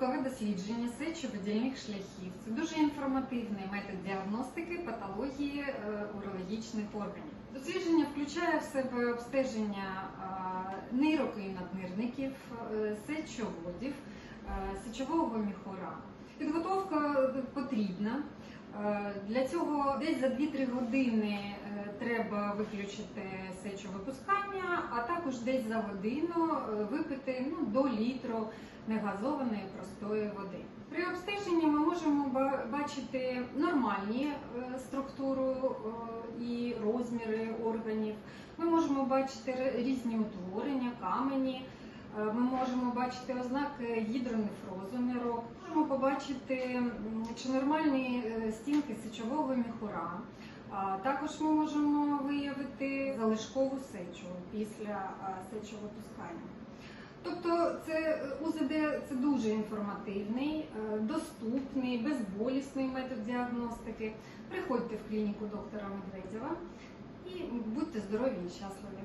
Ультразвукове дослідження сечовидільних шляхів це дуже інформативний метод діагностики патології е, урологічних органів. Дослідження включає в себе обстеження е, нирок е, сечоводів, сечового міхура. Підготовка потрібна. Для цього десь за 2-3 години треба виключити сечовипускання, а також десь за годину е, випити ну, до літру негазованої простої води. При обстеженні ми можемо бачити нормальні е, структуру е, і розміри органів. Ми можемо бачити різні утворення, камені. Ми можемо бачити ознаки гідронефрозу нирок. Можемо побачити, чи нормальні стінки сечового міхура. Також ми можемо виявити залишкову сечу після сечовипускання. Тобто це е, УЗД це дуже інформативний, е, доступний, безболісний метод діагностики. Приходьте в клініку доктора Медведєва і будьте здорові і щасливі.